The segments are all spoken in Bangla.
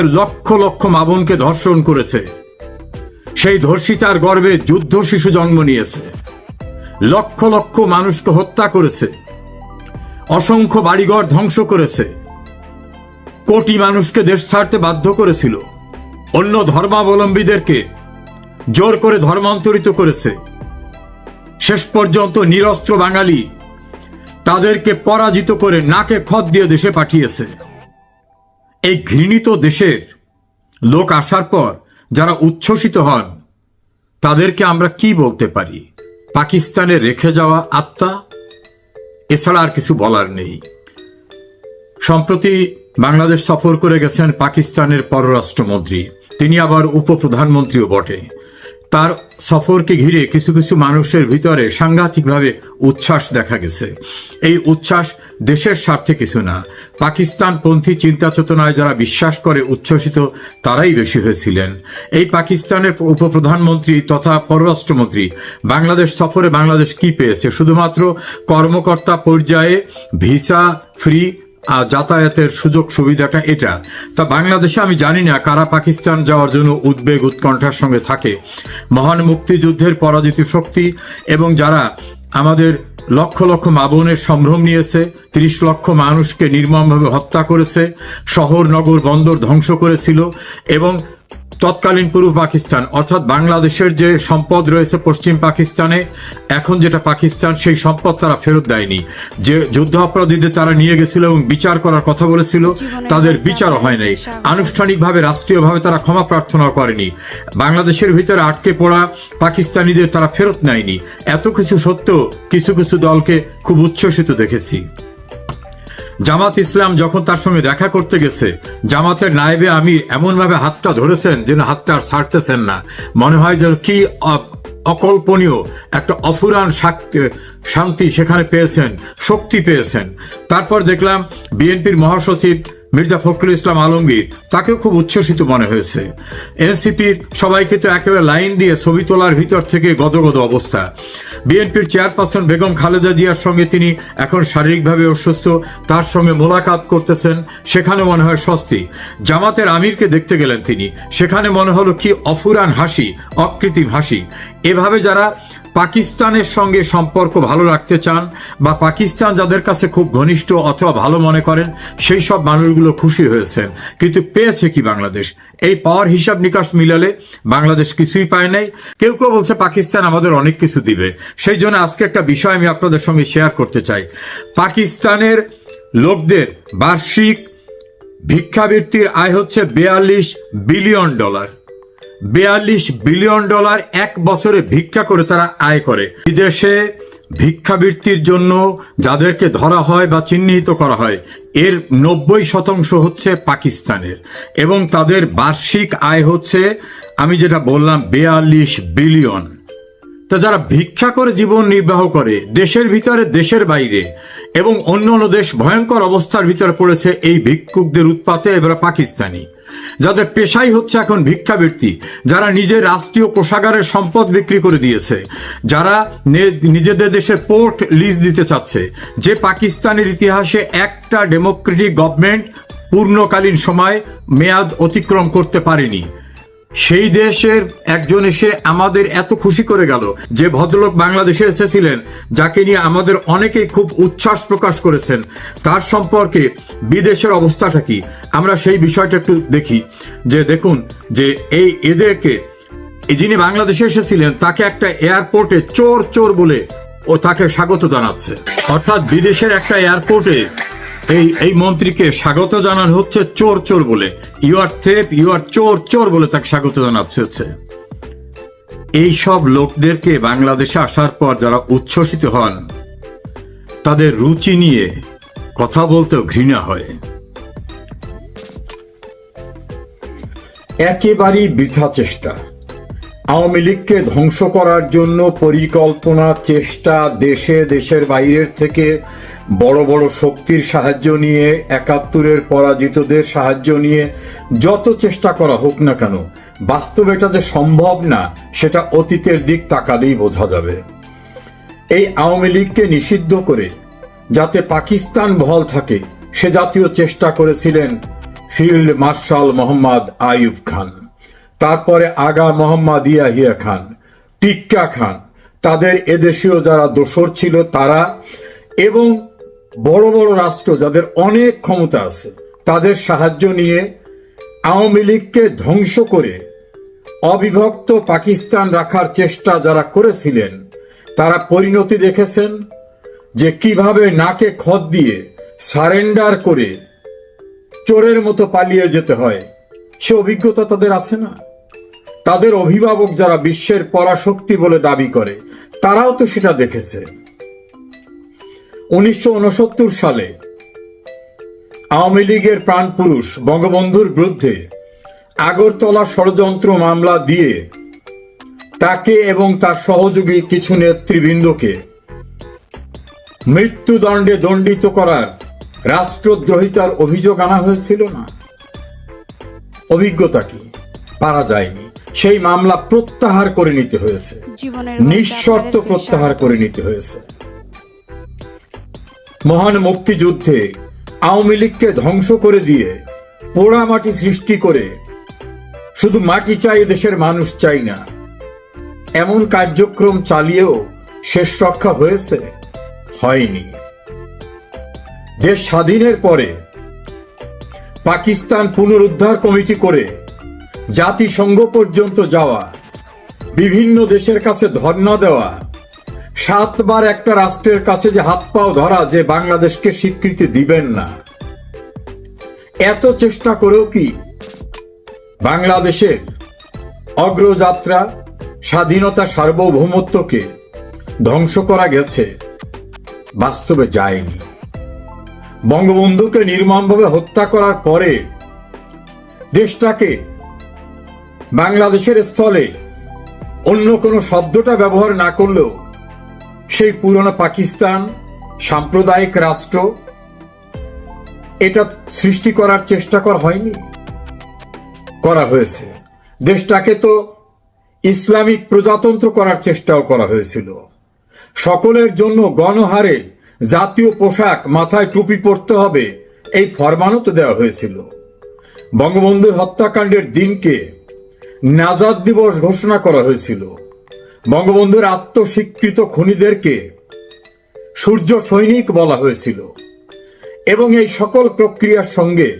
লক্ষ লক্ষ মাবনকে ধর্ষণ করেছে। সেই ধর্ষিতার গর্ভে যুদ্ধ শিশু জন্ম নিয়েছে। লক্ষ লক্ষ মানুষকে হত্যা করেছে। অসংখ্য বাড়িঘর ধ্বংস করেছে। কোটি মানুষকে দেশ ছাড়তে বাধ্য করেছিল। অন্য ধর্মাবলম্বীদেরকে জোর করে ধর্মান্তরিত করেছে। শেষ পর্যন্ত নিরস্ত্র বাঙালি তাদেরকে পরাজিত করে নাকে খত দিয়ে দেশে পাঠিয়েছে। এই ঘৃণিত দেশের লোক আসার পর যারা উচ্ছ্বসিত হন, তাদেরকে আমরা কি বলতে পারি? পাকিস্তানে রেখে যাওয়া আত্মা? এছাড়া আর কিছু বলার নেই। সম্প্রতি বাংলাদেশ সফর করে গেছেন পাকিস্তানের পররাষ্ট্রমন্ত্রী। তিনি আবার উপপ্রধানমন্ত্রীও বটে। তার সফরকে ঘিরে কিছু কিছু মানুষের ভিতরে সাংঘাতিকভাবে উচ্ছ্বাস দেখা গেছে। এই উচ্ছ্বাস দেশের স্বার্থে কিছু না। পাকিস্তানপন্থী চিন্তা চেতনায় যারা বিশ্বাস করে উচ্ছ্বসিত, তারাই বেশি হয়েছিলেন। এই পাকিস্তানের উপপ্রধানমন্ত্রী তথা পররাষ্ট্রমন্ত্রী, বাংলাদেশ সফরে বাংলাদেশ কি পেয়েছে? শুধুমাত্র কর্মকর্তা পর্যায়ে ভিসা, ফ্রি যাতায়াতের সুযোগ সুবিধাটা এটা। তা বাংলাদেশে আমি জানি না কারা পাকিস্তান যাওয়ার জন্য উদ্বেগ উৎকণ্ঠার সঙ্গে থাকে। মহান মুক্তিযুদ্ধের পরাজিত শক্তি এবং যারা আমাদের লক্ষ লক্ষ মাবনের সম্ভ্রম নিয়েছে, ত্রিশ লক্ষ মানুষকে নির্মমভাবে হত্যা করেছে, শহর, নগর, বন্দর ধ্বংস করেছিল এবং তৎকালীন পূর্ব পাকিস্তান অর্থাৎ বাংলাদেশের যে সম্পদ রয়েছে পশ্চিম পাকিস্তানে এখন যেটা পাকিস্তান সেই সম্পদ তারা ফেরত দেয়নি। যে যুদ্ধ অপরাধীদের তারা নিয়ে গেছিল এবং বিচার করার কথা বলেছিল তাদের বিচারও হয় নাই আনুষ্ঠানিকভাবে রাষ্ট্রীয়ভাবে তারা ক্ষমা প্রার্থনা করেনি। বাংলাদেশের ভিতরে আটকে পড়া পাকিস্তানিদের তারা ফেরত নেয়নি। এত কিছু সত্ত্বেও কিছু কিছু দলকে খুব উচ্ছ্বসিত দেখেছি। জামাত ইসলাম যখন তার সঙ্গে দেখা করতে গেছে, জামাতের নায়েবে আমি এমনভাবে হাতটা ধরেছেন যেন হাতটা আর ছাড়তেছেন না। মনে হয় যেন কি অকল্পনীয় একটা অফুরান শান্তি সেখানে পেয়েছেন, শক্তি পেয়েছেন। তারপর দেখলাম বিএনপির মহাসচিব মির্জা ফখরুল ইসলাম আলমগীর তাকেও খুব উচ্ছ্বসিত মনে হয়েছে। এনসিপির সবাইকে তো একেবারে লাইন দিয়ে ছবি তোলার ভিতর থেকে গদগদ অবস্থা। বিএনপির চেয়ারপারসন বেগম খালেদা জিয়ার সঙ্গে তিনি এখন শারীরিকভাবে অসুস্থ, তার সঙ্গে মোলাকাত করতেছেন, সেখানে মনে হয় স্বস্তি। জামাতের আমিরকে দেখতে গেলেন তিনি, সেখানে মনে হলো কি অফুরান হাসি, অকৃত্রিম হাসি। এভাবে যারা পাকিস্তানের সঙ্গে সম্পর্ক ভালো রাখতে চান বা পাকিস্তান যাদের কাছে খুব ঘনিষ্ঠ অথবা ভালো মনে করেন, সেই সব মানুষগুলো খুশি হয়েছেন। কিন্তু পেয়েছে কি বাংলাদেশ? এই পাওয়ার হিসাব নিকাশ মিলালে বাংলাদেশ কিছুই পায় নাই। কেউ কেউ বলছে পাকিস্তান আমাদের অনেক কিছু দিবে। সেই জন্য আজকে একটা বিষয় আমি আপনাদের সঙ্গে শেয়ার করতে চাই। পাকিস্তানের লোকদের বার্ষিক ভিক্ষাবৃত্তির আয় হচ্ছে বেয়াল্লিশ বিলিয়ন ডলার। বেয়াল্লিশ বিলিয়ন ডলার এক বছরে ভিক্ষা করে তারা আয় করে। বিদেশে ভিক্ষাবৃত্তির জন্য যাদেরকে ধরা হয় বা চিহ্নিত করা হয়, এর নব্বই শতাংশ হচ্ছে পাকিস্তানের। এবং তাদের বার্ষিক আয় হচ্ছে, আমি যেটা বললাম, বেয়াল্লিশ বিলিয়ন। তা যারা ভিক্ষা করে জীবন নির্বাহ করে, দেশের ভিতরে, দেশের বাইরে, এবং অন্য অন্য দেশ ভয়ঙ্কর অবস্থার ভিতরে পড়েছে এই ভিক্ষুকদের উৎপাতে এবার পাকিস্তানি। যাদের পেশাই হচ্ছে এখন ভিক্ষাবৃত্তি, যারা নিজের রাষ্ট্রীয় কোষাগারের সম্পদ বিক্রি করে দিয়েছে, যারা নিজেদের দেশে পোর্ট লিজ দিতে চাচ্ছে, যে পাকিস্তানের ইতিহাসে একটা ডেমোক্রেটিক গভর্নমেন্ট পূর্ণকালীন সময় মেয়াদ অতিক্রম করতে পারেনি। সেই দেশের একজন এসে আমাদের এত খুশি করে গেল যে ভদ্রলোক বাংলাদেশে এসেছিলেন, যাকে নিয়ে আমাদের অনেকেই খুব উচ্ছ্বাস প্রকাশ করেছেন। তার সম্পর্কে বিদেশের অবস্থাটা কি? আমরা সেই বিষয়টা একটু দেখি। যে দেখুন, যে এই এদেরকে যিনি বাংলাদেশে এসেছিলেন, তাকে একটা এয়ারপোর্টে চোর চোর বলে ও তাকে স্বাগত জানাচ্ছে। অর্থাৎ বিদেশের একটা এয়ারপোর্টে এই এই মন্ত্রীকে স্বাগত জানানো হচ্ছে চোর চোর বলে। ইউ আর থেপ ইউ আর চোর চোর বলে তাকে স্বাগত জানাচ্ছে হচ্ছে। এই সব লোকদেরকে বাংলাদেশে আসার পর যারা উচ্ছ্বসিত হন, তাদের রুচি নিয়ে কথা বলতেও ঘৃণা হয়। একেবারেই বৃথা চেষ্টা। আওয়ামী লীগকে ধ্বংস করার জন্য পরিকল্পনা, চেষ্টা দেশে, দেশের বাইরের থেকে বড় বড় শক্তির সাহায্য নিয়ে, একাত্তরের পরাজিতদের সাহায্য নিয়ে যত চেষ্টা করা হোক না কেন, বাস্তবে এটা যে সম্ভব না, সেটা অতীতের দিক তাকালেই বোঝা যাবে। এই আওয়ামী লীগকে নিষিদ্ধ করে, যাতে পাকিস্তান বহাল থাকে, সে জাতীয় চেষ্টা করেছিলেন ফিল্ড মার্শাল মোহাম্মদ আইয়ুব খান। তারপরে আগা মোহাম্মদ ইয়াহিয়া খান, টিক্কা খান, তাদের এদেশীয় যারা দোসর ছিল তারা এবং বড় বড় রাষ্ট্র যাদের অনেক ক্ষমতা আছে, তাদের সাহায্য নিয়ে আওয়ামী লীগকে ধ্বংস করে অবিভক্ত পাকিস্তান রাখার চেষ্টা যারা করেছিলেন, তারা পরিণতি দেখেছেন যে কীভাবে নাকে খত দিয়ে সারেন্ডার করে চোরের মতো পালিয়ে যেতে হয়। সে অভিজ্ঞতা তাদের আছে না? তাদের অভিভাবক যারা বিশ্বের পরাশক্তি বলে দাবি করে, তারাও তো সেটা দেখেছে। উনিশশো উনসত্তর সালে আওয়ামী লীগের প্রাণপুরুষ বঙ্গবন্ধুর বিরুদ্ধে আগরতলা ষড়যন্ত্র মামলা দিয়ে তাকে এবং তার সহযোগী কিছু নেতৃবৃন্দকে মৃত্যুদণ্ডে দণ্ডিত করার রাষ্ট্রদ্রোহিতার অভিযোগ আনা হয়েছিল না? অভিজ্ঞতা কি? পারা যায়নি। সেই মামলা প্রত্যাহার করে নিতে হয়েছে। নিঃশর্ত প্রত্যাহার করে নিতে হয়েছে। মহান মুক্তিযুদ্ধে আওয়ামী লীগকে ধ্বংস করে দিয়ে পোড়া মাটি সৃষ্টি করে শুধু মাটি চাই দেশের মানুষ চাই না এমন কার্যক্রম চালিয়েও শেষ রক্ষা হয়েছে? হয়নি। দেশ স্বাধীনের পরে পাকিস্তান পুনরুদ্ধার কমিটি করে জাতিসংঘ পর্যন্ত যাওয়া, বিভিন্ন দেশের কাছে ধর্ণা দেওয়া, সাতবার একটা রাষ্ট্রের কাছে যে হাত পাও ধরা যে বাংলাদেশকে স্বীকৃতি দিবেন না। এত চেষ্টা করেও কি বাংলাদেশের অগ্রযাত্রা, স্বাধীনতা সার্বভৌমত্বকে ধ্বংস করা গেছে, বাস্তবে যায়নি। বঙ্গবন্ধুকে নির্মমভাবে হত্যা করার পরে দেশটাকে বাংলাদেশের স্থলে অন্য কোনো শব্দটা ব্যবহার না করলেও সেই পুরনো পাকিস্তান, সাম্প্রদায়িক রাষ্ট্র, এটা সৃষ্টি করার চেষ্টা করা হয়নি, করা হয়েছে। দেশটাকে তো ইসলামিক প্রজাতন্ত্র করার চেষ্টাও করা হয়েছিল। সকলের জন্য গণহারে জাতীয় পোশাক মাথায় টুপি পরতে হবে, এই ফরমানও তো দেওয়া হয়েছিল। বঙ্গবন্ধুর হত্যাকাণ্ডের দিনকে নাজাদ দিবস ঘোষণা করা হয়েছিল। বঙ্গবন্ধুর আত্মস্বীকৃত খুনিদেরকে সূর্য সৈনিক বলা হয়েছিল। এবং এই সকল প্রক্রিয়ার সঙ্গে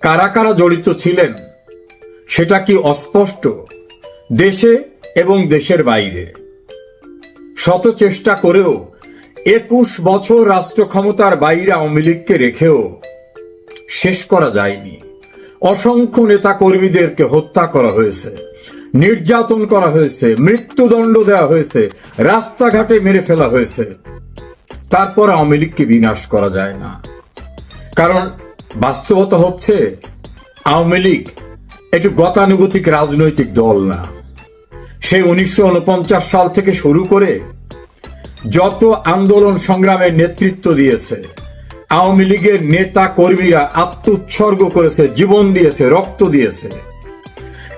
কারা কারা জড়িত ছিলেন, সেটা কি অস্পষ্ট দেশে এবং দেশের বাইরে? শত চেষ্টা করেও একুশ বছর রাষ্ট্র ক্ষমতার বাইরে আওয়ামী লীগকে রেখেও শেষ করা যায়নি। অসংখ্য নেতা কর্মীদেরকে হত্যা করা হয়েছে, নির্যাতন করা হয়েছে, মৃত্যুদণ্ড দেওয়া হয়েছে, রাস্তাঘাটে মেরে ফেলা হয়েছে। তারপর আওয়ামী লীগকে বিনাশ করা যায় না। কারণ বাস্তবতা হচ্ছে, আওয়ামী লীগ একটু গতানুগতিক রাজনৈতিক দল না। সেই উনিশশো ঊনপঞ্চাশ সাল থেকে শুরু করে যত আন্দোলন সংগ্রামের নেতৃত্ব দিয়েছে আওয়ামী লীগের নেতা কর্মীরা আত্মোৎসর্গ করেছে, জীবন দিয়েছে, রক্ত দিয়েছে।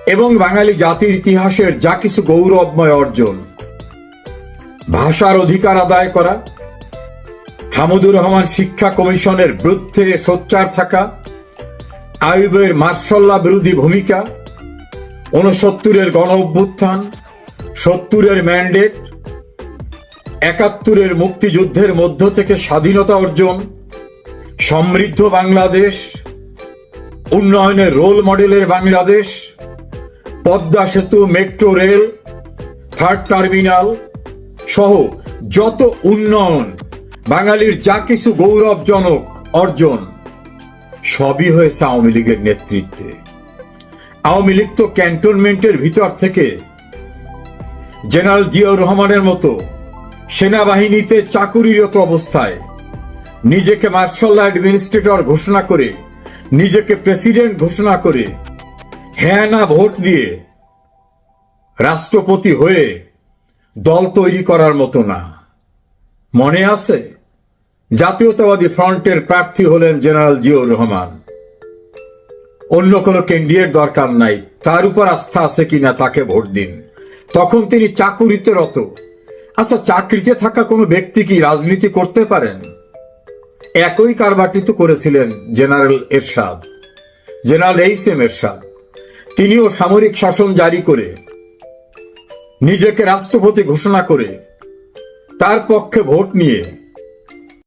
এবং বাঙালি জাতির ইতিহাসের যা কিছু গৌরবময় অর্জন। ভাষার অধিকার আদায় করা, হামুদুর রহমান শিক্ষা কমিশনের বিরুদ্ধে সোচ্চার থাকা, আইবের মার্শাল্লা বিরোধী ভূমিকা, ঊনসত্তরের গণ অভ্যুত্থান, সত্তরের ম্যান্ডেট, একাত্তরের মুক্তিযুদ্ধের মধ্য থেকে স্বাধীনতা অর্জন সমৃদ্ধ বাংলাদেশ, উন্নয়নের রোল মডেলের বাংলাদেশ, পদ্মা সেতু মেট্রো রেল থার্ড টার্মিনাল সহ যত উন্নয়ন, বাঙালির যা কিছু গৌরবজনক অর্জন, সবই হয়েছে আওয়ামী লীগের নেতৃত্বে। আওয়ামী লীগ তো ক্যান্টনমেন্টের ভিতর থেকে জেনারেল জিয়াউর রহমানের মতো সেনাবাহিনীতে চাকুরিরত অবস্থায় নিজেকে মার্শাল অ্যাডমিনিস্ট্রেটর ঘোষণা করে, নিজেকে প্রেসিডেন্ট ঘোষণা করে হ্যাঁ না ভোট দিয়ে রাষ্ট্রপতি হয়ে দল তৈরি করার মতো না। মনে আছে? জাতীয়তাবাদী ফ্রন্টের প্রার্থী হলেন জেনারেল জিয়াউর রহমান। অন্য কোনো ক্যান্ডিডেট দরকার নাই, তার উপর আস্থা আছে কিনা তাকে ভোট দিন। তখন তিনি চাকুরিতে রত। আচ্ছা চাকরিতে থাকা কোনো ব্যক্তি কি রাজনীতি করতে পারেন? একই কারবারটি তো করেছিলেন general Ershad, general H M Ershad. তিনিও সামরিক শাসন জারি করে নিজেকে রাষ্ট্রপতি ঘোষণা করে তার পক্ষে ভোট নিয়ে